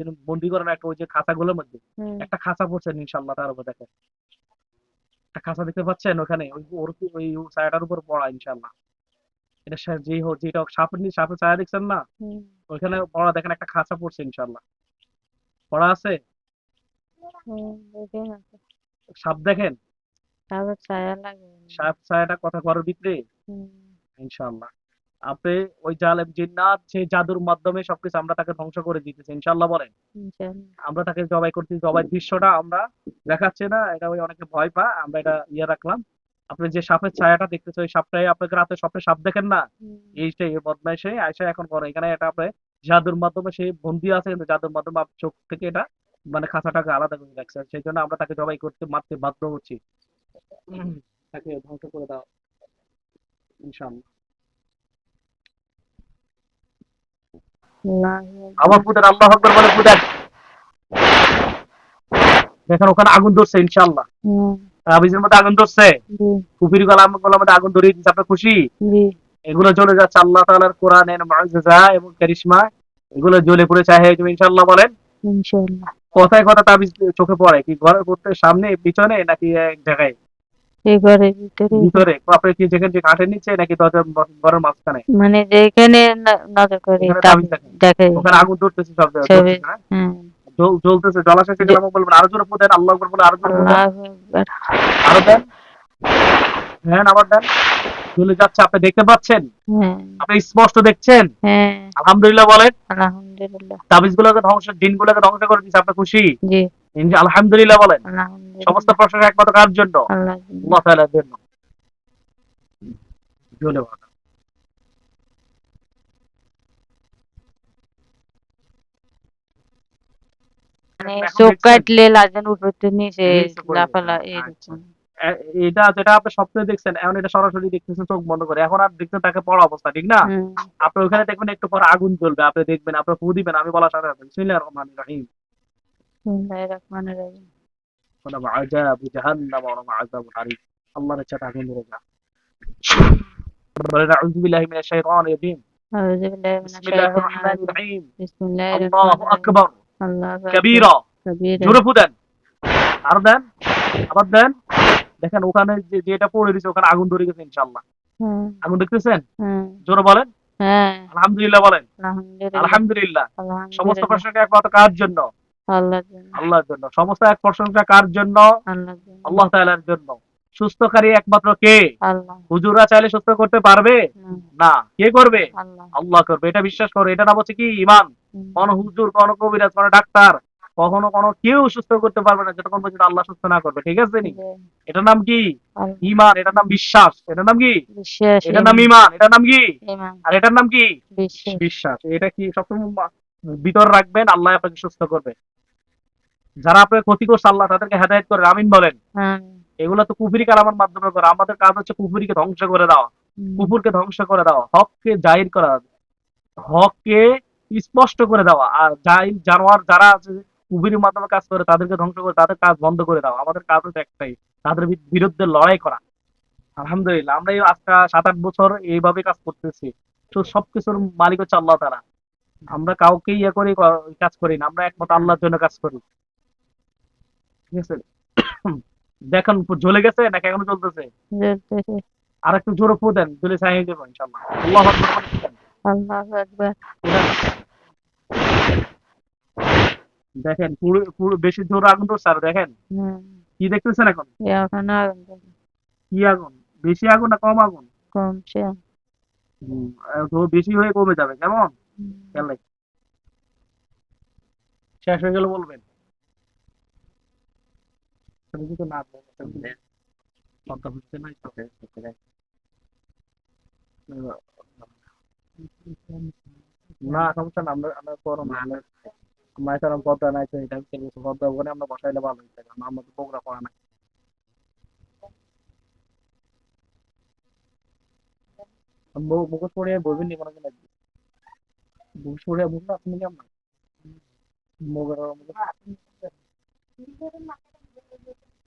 তিনি বন্দি করেন একটা ওই যে খাঁচাগুলোর মধ্যে। একটা খাঁচা পড়ছেন ইনশাল্লাহ তার উপর দেখেন। একটা খাঁচা দেখতে পাচ্ছেন ওখানে? ওই ওর ওই ছায়াটার উপর পড়া ইনশাল্লাহ এটা হোক যেটা হোক সাপের সাপের ছায়া দেখছেন না? ওইখানে পড়া দেখেন একটা খাঁচা পড়ছে ইনশাল্লাহ পড়া আছে। সাপ দেখেন? সাপ ছায়াটা কথা ঘরের ভিতরে? ইনশাল্লাহ আপনি ওই জালেম জিন্নাত সেই জাদুর মাধ্যমে সবকিছু আমরা তাকে ধ্বংস করে দিতেছি ইনশাল্লাহ বলেন। ইনশাআল্লাহ। আমরা তাকে জবাই করতে জবাই দৃশ্যটা আমরা দেখাচ্ছে না এটা ওই অনেকে ভয় পা আমরা এটা ইয়ে রাখলাম। আপনি যে সাপের ছায়াটা দেখতেছে ওই সাপটাই আপনাকে রাতে স্বপ্নে সাপ দেখেন না? এইটাই এই বদমাইশে আয়সা এখন করে এখানে এটা আপনি জাদুর মাধ্যমে সেই বন্দি আছে কিন্তু জাদুর মাধ্যমে আপনার চোখ থেকে এটা মানে খাঁচাটাকে আলাদা করে রাখছে সেই জন্য আমরা তাকে জবাই করতে মারতে বাধ্য হচ্ছি। তাকে ধ্বংস করে দাও ইনশাআল্লাহ। ফুটেন আল্লাহ আকবার বলে ফুটেন দেখেন ওখানে আগুন ধরছে তাবিজের মধ্যে আগুন ধরছে। গলার মধ্যে আগুন ধরিয়ে দিচ্ছে আপনার খুশি? এগুলো জ্বলে যাচ্ছে আল্লাহ তাআলার কোরআনের মুআজিজা এবং কারিশমা এগুলো জ্বলে পড়ে চাহে তুমি ইনশাআল্লাহ বলেন। ইনশাআল্লাহ। কথায় কথা তাবিজ চোখে পড়ে কি ঘরের করতে সামনে পিছনে নাকি এক জায়গায়? এই ঘরের ভিতরে। ভিতরে? আপনি কি যেখানে যে কাঠের নিচে নাকি দরজার ঘরের মাঝখানে? মানে যেখানে নজর করে এখানে তা তাবিজ দেখেন। দেখে ওখানে আগুন ধরতেছে সব জায়গায়, হ্যাঁ? জ্বলতেছে জলাশয় থেকে নামক বলবেন আরও জোরে ফুটেন আল্লাহ আকবার বলে আরও জোরে ফুটেন আল্লাহু আকবার। আরও দেন। হ্যাঁ আবার দেন। চলে যাচ্ছে আপনি দেখতে পাচ্ছেন? হ্যাঁ। আপনি স্পষ্ট দেখছেন? হ্যাঁ। আলহামদুলিল্লাহ বলেন। আলহামদুলিল্লাহ। তাবিজ গুলোকে ধ্বংস দিন গুলোকে ধ্বংস করে দিচ্ছে আপনি খুশি? জি। আলহামদুলিল্লাহ বলেন। আলহামদুলিল্লাহ। সমস্ত প্রশ্নের একমাত্র কার জন্য? আল্লাহ। তাআলার জন্য। মানে চোখ কাটলে লাজন উপরে নিচে নিচে লাফালা এরকম এটা যেটা আপনি স্বপ্নে দেখছেন এখন এটা সরাসরি দেখতেছেন চোখ বন্ধ করে। এখন আর দেখছেন তাকে পড়া অবস্থা ঠিক না? আপনি ওখানে দেখবেন একটু পর আগুন জ্বলবে আপনি দেখবেন আপনি ফু দিবেন আমি বলার সাথে সাথে। বিসমিল্লাহির রহমানির রহিম। বিসমিল্লাহির রহমানির রহিম। হারিম আল্লাহর ইচ্ছা আগুন ধরে যা। বলেন আউযু বিল্লাহি মিনাশ শাইতানির রাজিম। আউযু বিল্লাহি মিনাশ বিসমিল্লাহির শাইতানির রহমানির রাজিম রহিম। বিসমিল্লাহির আল্লাহু রহমানির রহিম। আকবার। আল্লাহু আকবার। কাবীরা। কবীরা। জোরে আর দেন আবার দেন। দেখেন ওখানে যে যেটা পড়ে দিছে ওখানে আগুন ধরে গেছে ইনশাআল্লাহ। হুম। আগুন দেখতেছেন? জোরে বলেন। হ্যাঁ। আলহামদুলিল্লাহ বলেন। আলহামদুলিল্লাহ। সমস্ত প্রশংসা একমাত্র কার জন্য? আল্লাহর জন্য। সমস্ত এক প্রশংসা কার জন্য? আল্লাহ তাআলার জন্য। সুস্থকারী একমাত্র কে? হুজুরা চাইলে সুস্থ করতে পারবে? না। কে করবে? আল্লাহ। করবে। এটা বিশ্বাস করো। এটা নাম হচ্ছে কি? ইমান কোন হুজুর কোন কবিরাজ কোন ডাক্তার কখনো কোনো কেউ সুস্থ করতে পারবে না যতক্ষণ পর্যন্ত আল্লাহ সুস্থ না করবে। ঠিক আছে নি? এটার নাম কি? ইমান এটার নাম বিশ্বাস। এটার নাম কি? এটার নাম ইমান এটার নাম কি? আর এটার নাম কি? বিশ্বাস। এটা কি সবসময় ভিতর রাখবেন আল্লাহ আপনাকে সুস্থ করবে। যারা আপনার ক্ষতি করছে আল্লাহ তাদেরকে হেদায়েত করে আমিন বলেন। এগুলো তো কুফরি কালামের মাধ্যমে করে। আমাদের কাজ হচ্ছে কুফরিকে ধ্বংস করে দেওয়া। হুম, কুকুরকে ধ্বংস করে দেওয়া। হককে জাহির করা। হককে স্পষ্ট করে দেওয়া। আর যাই জানোয়ার যারা আছে কুফরির মাধ্যমে কাজ করে তাদেরকে ধ্বংস করে তাদের কাজ বন্ধ করে দেওয়া। আমাদের কাজ হচ্ছে একটাই তাদের বিরুদ্ধে লড়াই করা। আলহামদুলিল্লাহ আমরা এই আজকে সাত আট বছর এইভাবে কাজ করতেছি। তো সবকিছুর মালিক হচ্ছে আল্লাহ তারা আমরা কাউকে ইয়ে করে কাজ করি না। আমরা একমত আল্লাহর জন্য কাজ করি। ঠিক আছে? দেখেন জ্বলে গেছে নাকি এখনও চলতেছে আর একটু জোরে ফু দেন জ্বলে ছাই হয়ে যাবে ইনশাল্লাহ আল্লাহ আকবার দেন। আল্লাহু আকবার। দেখেন পুরো পুরো বেশি জোরে আগুন ধরছে আর দেখেন হুম। কি দেখতেছেন এখন? এখন আগুন কি আগুন? বেশি আগুন না কম আগুন? কমছে। তো বেশি হয়ে কমে যাবে কেমন? খেয়াল শেষ হয়ে গেলে বলবেন। তুমি কিন্তু না সমস্যা আমরা আমরা করো আমরা আমরা এছাড়া পদ্মা নাই তো এটা হচ্ছে কিছু পদ্মা ওখানে আমরা বসাইলে ভালো হইতে কারণ আমরা তো বগুড়া পড়া নাই মুখোশ পড়ে বলবেন নি কোনো মুখোশ পড়ে আপনি কি আমরা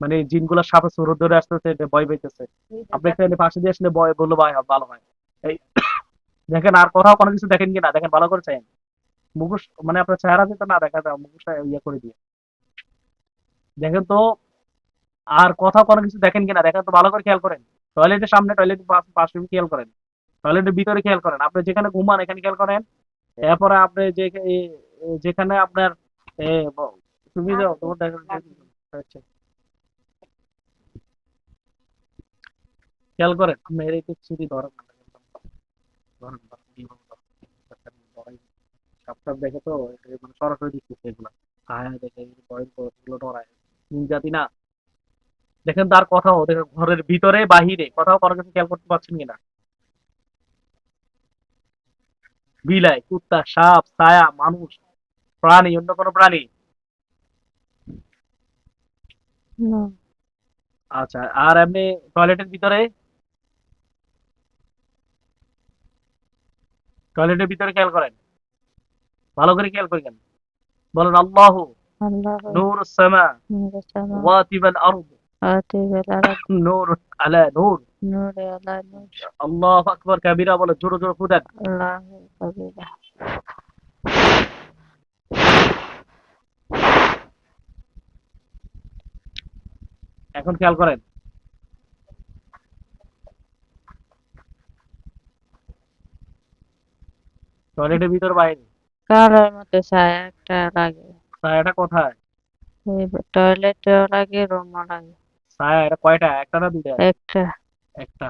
মানে জিনগুলো সাপে সুর ধরে আসতেছে এটা ভয় পাইতেছে। আপনি এনে পাশে দিয়ে আসলে ভয় বলল ভাই ভালো হয়। এই দেখেন আর কোথাও কোনো কিছু দেখেন কিনা দেখেন ভালো করে চাইেন। মুখোশ মানে আপনার চেহারা যেটা না দেখা যায় মুখোশটা ইয়ে করে দিয়ে। দেখেন তো আর কোথাও কোনো কিছু দেখেন কিনা দেখেন তো ভালো করে খেয়াল করেন। টয়লেটের সামনে টয়লেট পাশে খেয়াল করেন। টয়লেটের ভিতরে খেয়াল করেন। আপনি যেখানে ঘুমান এখানে খেয়াল করেন। এরপরে আপনি যে যেখানে আপনার তুমি যাও তোমার দেখা খেয়াল করেন আপনি এর একটু ছুটি ধরেন না ধরেন ধরেন, এইভাবে ধরেন। ধরেন। সাপ টাপ দেখে তো এ মানে সরাসরি দিচ্ছে এগুলো হ্যাঁ দেখে ভয় এগুলো ডরায় নিন না দেখেন তার কথাও দেখেন ঘরের ভিতরে বাহিরে কোথাও কোনো কিছু খেয়াল করতে পারছেন কিনা বিলাই কুত্তা সাপ ছায়া মানুষ প্রাণী অন্য কোনো প্রাণী আচ্ছা আর এমনি টয়লেটের ভিতরে টয়লেটের ভিতরে খেয়াল করেন। ভালো করে খেয়াল করেন। বলেন আল্লাহ নূর সামা নূর সামা ওয়াতিবাল আরদ। নূর আলা নূর। নূর আলা নূর। আল্লাহ আকবার কাবিরা বলে জোরে জোরে ফুদেন। আল্লাহ কবিরা এখন খেয়াল করেন। টয়লেটের ভিতর বাইরে? কালোর মতো ছায়া একটা লাগে? ছায়াটা কোথায়? লাগে রুমও লাগে। ছায়া এটা কয়টা? একটা না দুইটা? একটা। একটা।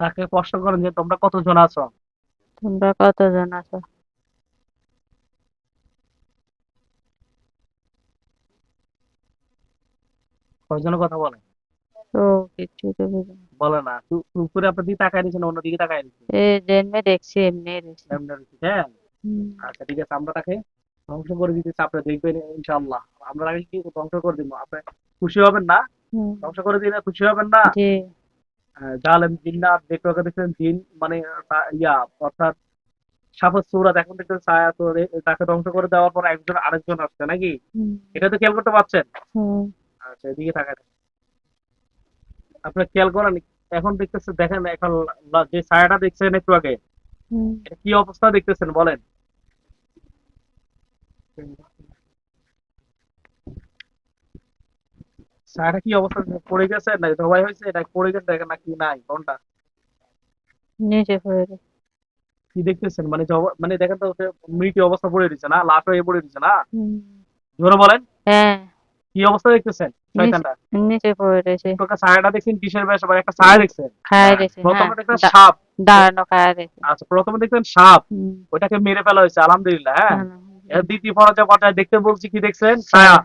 তাকে প্রশ্ন করেন যে তোমরা কতজন আছো? তোমরা কতজন আছো? কয়জনের কথা বলে বলে না তু- উপরে আপনার দিকে তাকায় দিয়েছেন অন্যদিকে তাকায় দিয়েছেন এই জন্মে দেখছি এমনি দেখছি এমনি রয়েছে, হ্যাঁ? আচ্ছা ঠিক আছে আমরা তাকে ধ্বংস করে দিতেছি আপনি দেখবেন ইনশাআল্লাহ। আমরা তাকে কি ধ্বংস করে দিব? আপনি খুশি হবেন না? ধ্বংস করে দিলে খুশি হবেন না? জি। জালেম জিন্নাত দেখতে পাকে দেখছেন জিন মানে ইয়া অর্থাৎ সাপের সুরাত এখন দেখছেন ছায়া তাকে ধ্বংস করে দেওয়ার পর একজন আরেকজন আসছে নাকি। এটা তো খেয়াল করতে পারছেন? আচ্ছা এদিকে তাকায়। আপনি খেয়াল করেন এখন দেখতেছেন দেখেন এখন যে ছায়াটা দেখছেন একটু আগে কি অবস্থা দেখতেছেন বলেন। ছায়াটা কি অবস্থা পড়ে গেছে না ধোয়াই হয়েছে এটা পড়ে গেছে দেখেন না কি নাই কোনটা? নিচে পড়ে গেছে। কি দেখতেছেন? মানে মানে দেখেন তো মৃত অবস্থা পড়ে রয়েছে না লাশ হয়ে পড়ে রয়েছে না? জোরে বলেন। হ্যাঁ। কি অবস্থা দেখতেছেন? শয়তানটা নিচে পড়ে রয়েছে। তোকে ছায়াটা দেখছেন কিসের বেশ আবার একটা ছায়া দেখছেন খায় গেছে প্রথমে হ্যাঁ দেখছেন সাপ। দাঁড়ানো আচ্ছা প্রথমে দেখছেন সাপ। হুম। মেরে ফেলা হয়েছে আলহামদুলিল্লাহ হ্যাঁ। দ্বিতীয় পর্যায়ে পর্যায়ে দেখতে বলছি কি দেখছেন? ছায়া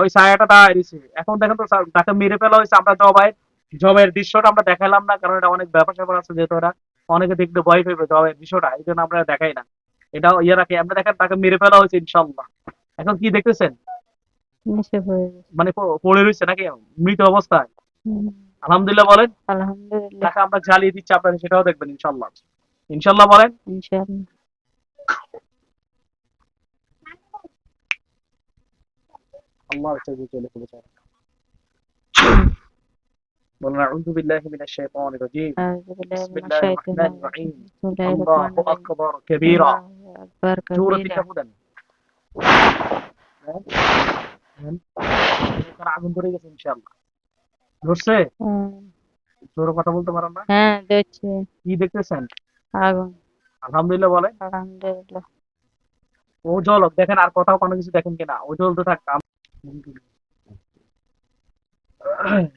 ওই ছায়াটা দাঁড়ায় দিছে এখন দেখেন তো তাকে মেরে ফেলা হয়েছে আমরা জবাই জবের দৃশ্যটা আমরা দেখালাম না কারণ এটা অনেক ব্যাপার স্যাপার আছে যেহেতু এটা। অনেকে দেখতে ভয় পেবে জবের দৃশ্যটা এই জন্য আমরা দেখাই না। এটা ইয়ে রাখি আমরা দেখেন তাকে মেরে ফেলা হয়েছে ইনশাল্লাহ এখন কি দেখতেছেন? মানে পড়ে রয়েছে নাকি? মৃত অবস্থায়। আলহামদুলিল্লাহ বলেন। আলহামদুলিল্লাহ। আমরা জ্বালিয়ে দিচ্ছি আপনারা সেটাও দেখবেন ইনশাল্লাহ ইনশাল্লাহ বলেন। আল্লাহ আল্লাহর চলে চলে বলুন আউযু বিল্লাহি মিনাশ শাইতানির রাজিম। বিসমিল্লাহির রহমানির রহিম। আল্লাহু আকবার আকবার আগুন ধরে গেছে ধরছে? জোরে কথা বলতে পারেন না? হ্যাঁ দেখছি কি দেখতেছেন? আগুন। আলহামদুলিল্লাহ বলে আলহামদুলিল্লাহ। ও জল দেখেন আর কোনো কিছু দেখেন কিনা। ও জল তো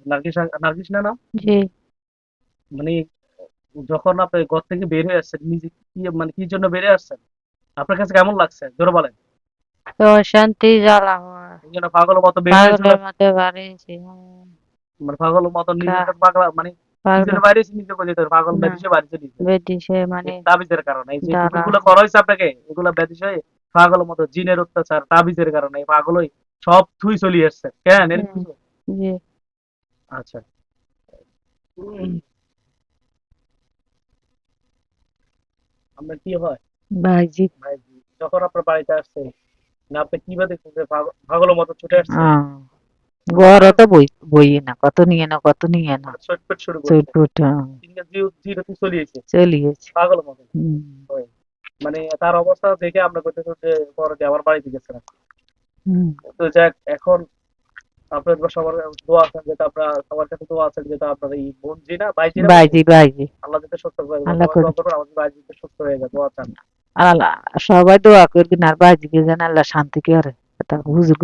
নার্গিস না জি। মানে যখন আপনি ঘর থেকে বের হয়ে আসছেন নিজে কি মানে কি জন্য বেরিয়ে আসছেন? আপনার কাছে কেমন লাগছে? জোরে বলেন। তো শান্তি জ্বালা এই পাগলের মতো বের পাগলের মধ্যে বাড়িয়েছি মানে পাগলের মতো নিজের পাগলা মানে পাগল নিজের বাইরে নিজে করে যেতে পাগল না। বাড়িতে নিজে মানে তাবিজের কারণে এই যে এগুলো করা হয়েছে আপনাকে? এগুলো ব্যাধিসে পাগলের মতো জিনের অত্যাচার তাবিজের কারণে এই পাগলই সব থুই চলিয়ে আসছে কেন এর জি। আচ্ছা। আপনার কি হয়? ভাইজি যখন আপনার বাড়িতে আসছে না আপনি কীভাবে দেখছেন পাগলের মতো ছুটে আসছে। হ্যাঁ গড়ও তো বই বই না কত নিয়ে না কত নিয়ে না। ছটফট শুরু করছে। সিঙ্গেল জিরো জিরোতে চলিয়েছে। চলিয়েছে। পাগলের মতো। মানে তার অবস্থা দেখে আমরা করতেছি যে পরে যে আমার বাড়িতে গেছে না। তো যাক এখন আপনার সবার দোয়া আছেন যেটা আপনার সবার কাছে দোয়া আছেন যেটা আপনার এই বোন জি না বাইজি বাইজি আল্লাহ যাতে সুস্থ করে আল্লাহ করুন। আমাদের সুস্থ হয়ে যায় দোয়া চান। আল্লাহ সবাই দোয়া করবেন আর বাজিকে যেন আল্লাহ শান্তি করে তা হুজুর